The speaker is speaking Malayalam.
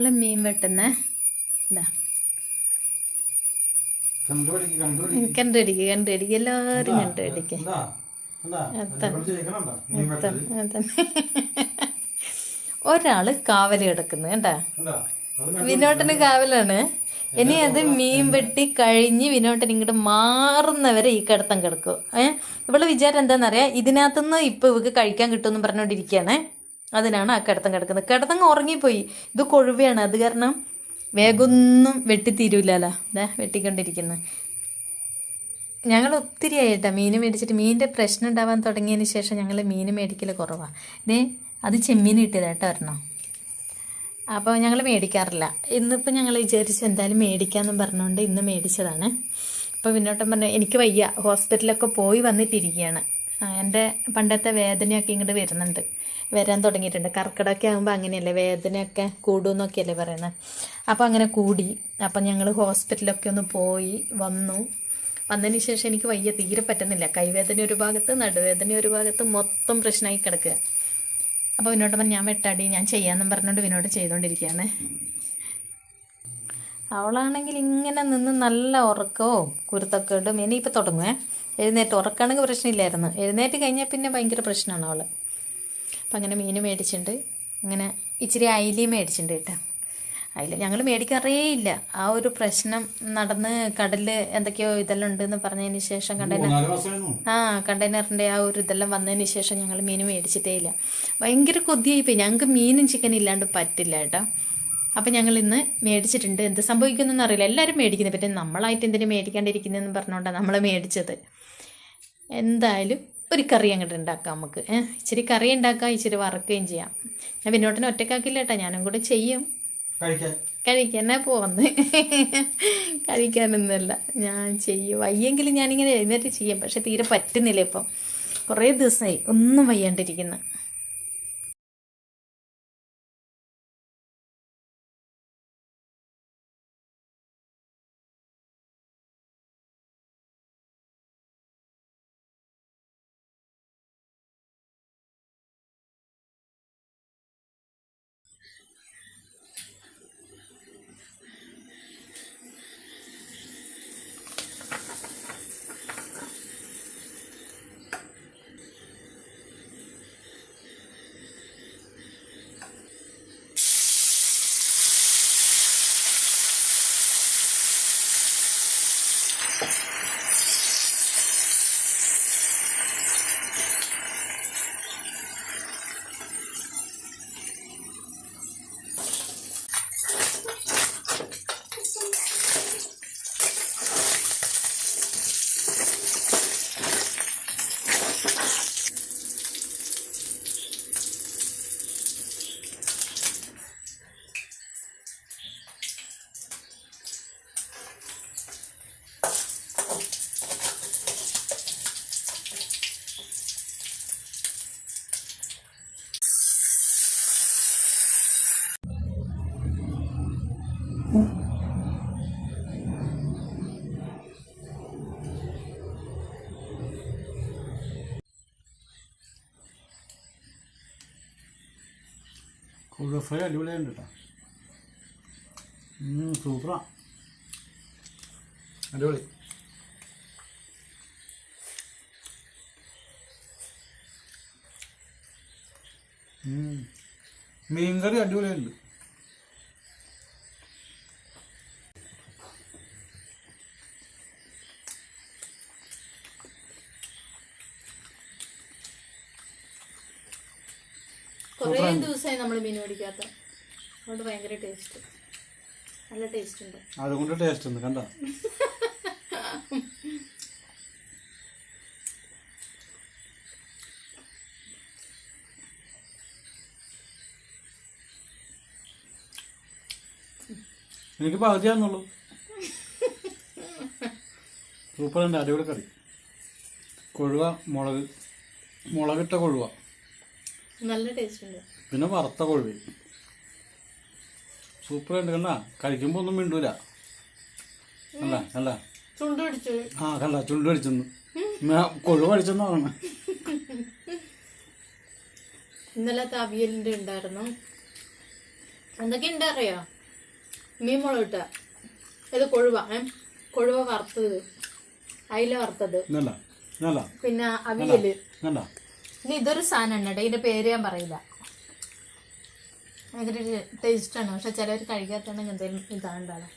നമ്മൾ മീൻ വെട്ടുന്ന. എല്ലാവരും എന്താ? ചെയ്യിക്കണുണ്ടോ? മീൻ വെട്ടൽ. ഒരാൾ കാവൽ കിടക്കുന്നു കേട്ടാ വിനോട്ടന് കാവലാണ്. ഇനി അത് മീൻ വെട്ടി കഴിഞ്ഞ് വിനോട്ടൻ ഇങ്ങോട്ട് മാറുന്നവരെ ഈ കിടത്തം കിടക്കും. ഏഹ് ഇവൾ വിചാരം എന്താണെന്നറിയാം ഇതിനകത്തുനിന്ന് ഇപ്പൊ ഇവക്ക് കഴിക്കാൻ കിട്ടുമെന്ന് പറഞ്ഞുകൊണ്ടിരിക്കുകയാണ് അതിനാണ് ആ കിടത്തം കിടക്കുന്നത്. കിടത്തങ്ങ് ഉറങ്ങിപ്പോയി. ഇത് കൊഴുവയാണ്. അത് കാരണം വേഗമൊന്നും വെട്ടിത്തീരൂലല്ലോ ഇതാ വെട്ടിക്കൊണ്ടിരിക്കുന്നത് ഞങ്ങൾ ഒത്തിരി ആയിട്ടാ മീൻ മേടിച്ചിട്ട് മീനിന്റെ പ്രശ്നം ഉണ്ടാവാൻ തുടങ്ങിയതിന് ശേഷം ഞങ്ങൾ മീൻ മേടിക്കൽ കുറവാണ് ദേ അത് ചെമ്മീൻ കിട്ടിയതായിട്ടോ ഒരെണ്ണം. അപ്പോൾ ഞങ്ങൾ മേടിക്കാറില്ല. ഇന്നിപ്പോൾ ഞങ്ങൾ വിചാരിച്ചു എന്തായാലും മേടിക്കാമെന്നും പറഞ്ഞുകൊണ്ട് ഇന്ന് മേടിച്ചതാണ്. അപ്പോൾ പിന്നോട്ടം പറഞ്ഞു എനിക്ക് വയ്യ. ഹോസ്പിറ്റലൊക്കെ പോയി വന്നിട്ടിരിക്കുകയാണ്. എന്റെ പണ്ടത്തെ വേദനയൊക്കെ ഇങ്ങോട്ട് വരുന്നുണ്ട്. വരാൻ തുടങ്ങിയിട്ടുണ്ട്. കർക്കിടമൊക്കെ ആകുമ്പോൾ അങ്ങനെയല്ലേ? വേദനയൊക്കെ കൂടുമെന്നൊക്കെയല്ലേ പറയുന്നത്. അപ്പോൾ അങ്ങനെ കൂടി. അപ്പം ഞങ്ങൾ ഹോസ്പിറ്റലൊക്കെ ഒന്ന് പോയി വന്നു. വന്നതിന് ശേഷം എനിക്ക് വയ്യ. തീരെ പറ്റുന്നില്ല. കൈവേദന ഒരു ഭാഗത്ത് നടുവേദന ഒരു ഭാഗത്ത് മൊത്തം പ്രശ്നമായി കിടക്കുക. അപ്പോൾ വിനോട് ഞാൻ വെട്ടാടി. ഞാൻ ചെയ്യാമെന്നും പറഞ്ഞുകൊണ്ട് വിനോട് ചെയ്തുകൊണ്ടിരിക്കുകയാണ് അവളാണെങ്കിൽ ഇങ്ങനെ നിന്ന് നല്ല ഉറക്കവും കുരുത്തൊക്കെ ഇടും ഇനിയിപ്പോൾ തുടങ്ങുവേ. എഴുന്നേറ്റ് ഉറക്കാണെങ്കിൽ പ്രശ്നമില്ലായിരുന്നു. എഴുന്നേറ്റ് കഴിഞ്ഞാൽ പിന്നെ ഭയങ്കര പ്രശ്നമാണ് അവൾ അപ്പം അങ്ങനെ മീൻ മേടിച്ചിട്ടുണ്ട്. അങ്ങനെ ഇച്ചിരി അയിലയും മേടിച്ചിട്ടുണ്ട് കേട്ടോ. അയില ഞങ്ങൾ മേടിക്കാറേ ഇല്ല. ആ ഒരു പ്രശ്നം നടന്ന് കടലിൽ എന്തൊക്കെയോ ഇതെല്ലാം ഉണ്ടെന്ന് പറഞ്ഞതിന് ശേഷം കണ്ടെയ്നർ ആ കണ്ടെയ്നറിന്റെ ആ ഒരു ഇതെല്ലാം വന്നതിന് ശേഷം ഞങ്ങൾ മീൻ മേടിച്ചിട്ടേ ഇല്ല. ഭയങ്കര കൊതിയായിപ്പോയി. ഞങ്ങൾക്ക് മീനും ചിക്കനും ഇല്ലാണ്ട് പറ്റില്ല കേട്ടോ. അപ്പം ഞങ്ങൾ ഇന്ന് മേടിച്ചിട്ടുണ്ട്. എന്ത് സംഭവിക്കുന്നതെന്ന് അറിയില്ല. എല്ലാവരും മേടിക്കുന്നത് പറ്റും നമ്മളായിട്ട് എന്തിനു മേടിക്കാണ്ടിരിക്കുന്നതെന്ന് പറഞ്ഞുകൊണ്ടാണ് നമ്മൾ മേടിച്ചത്. എന്തായാലും ഒരു കറി അങ്ങോട്ട് ഉണ്ടാക്കാം നമുക്ക്. ഇച്ചിരി കറി ഉണ്ടാക്കാം ഇച്ചിരി വറക്കുകയും ചെയ്യാം. ഞാൻ പിന്നോട്ടിനെ ഒറ്റക്കാക്കില്ല കേട്ടോ ഞാനും കൂടെ ചെയ്യും. കഴിക്കാനാ പോന്ന് കഴിക്കാനൊന്നുമല്ല ഞാൻ ചെയ്യും. വയ്യെങ്കിലും ഞാനിങ്ങനെ എഴുന്നേറ്റ് ചെയ്യും. പക്ഷെ തീരെ പറ്റുന്നില്ല ഇപ്പം. കുറേ ദിവസമായി ഒന്നും വയ്യാണ്ടിരിക്കുന്നു. കൊഴുവ ഫ്രൈ അടിപൊളിയുണ്ട് കേട്ടോ. സൂപ്പറാ. അടിപൊളി. മീൻകറി അടിപൊളിയുണ്ട് കുറേ ദിവസമായി നമ്മൾ മീൻ മേടിക്കാത്ത. അതുകൊണ്ട് ഭയങ്കര ടേസ്റ്റ് നല്ല ടേസ്റ്റ് ഉണ്ട്. അതുകൊണ്ട് ടേസ്റ്റ് ഉണ്ട് കണ്ടോ? എനിക്ക് പകുതിയാന്നുള്ളൂ സൂപ്പർ ഉണ്ട് അടിപൊളി കറി. കൊഴുവ മുളക് മുളകിട്ട കൊഴുവ. നല്ല ടേസ്റ്റ് ഉണ്ട്. പിന്നെ വറുത്ത കോഴി. സൂപ്പർ ഉണ്ട് കണ്ട? കഴിക്കുമ്പോൾ ഒന്നും മിണ്ടൂല. അല്ല അല്ല ചുണ്ട് പിടിച്ചു. ആ കണ്ട? ചുണ്ട് അടിച്ചെന്ന് കൊഴുവ അടിച്ചെന്നാണ് ഇന്നലെ ഉണ്ടായിരുന്നു. എന്തൊക്കെയുണ്ട് അറിയോ? മീൻ മുളക് ഇട്ട. ഇത് കൊഴുവ. ഏ? കൊഴുവ വറുത്തത്. അയില വറുത്തത്. പിന്നെ അവിയൽ. ഇനി ഇതൊരു സാധനം ഉണ്ട് ഇതിന്റെ പേര് ഞാൻ പറയില്ല. ഭയങ്കര ആണ്. പക്ഷെ ചിലവർ കഴിക്കാത്തതുണ്ടെങ്കിൽ എന്തെങ്കിലും ഇതാണ് ഉണ്ടാവുക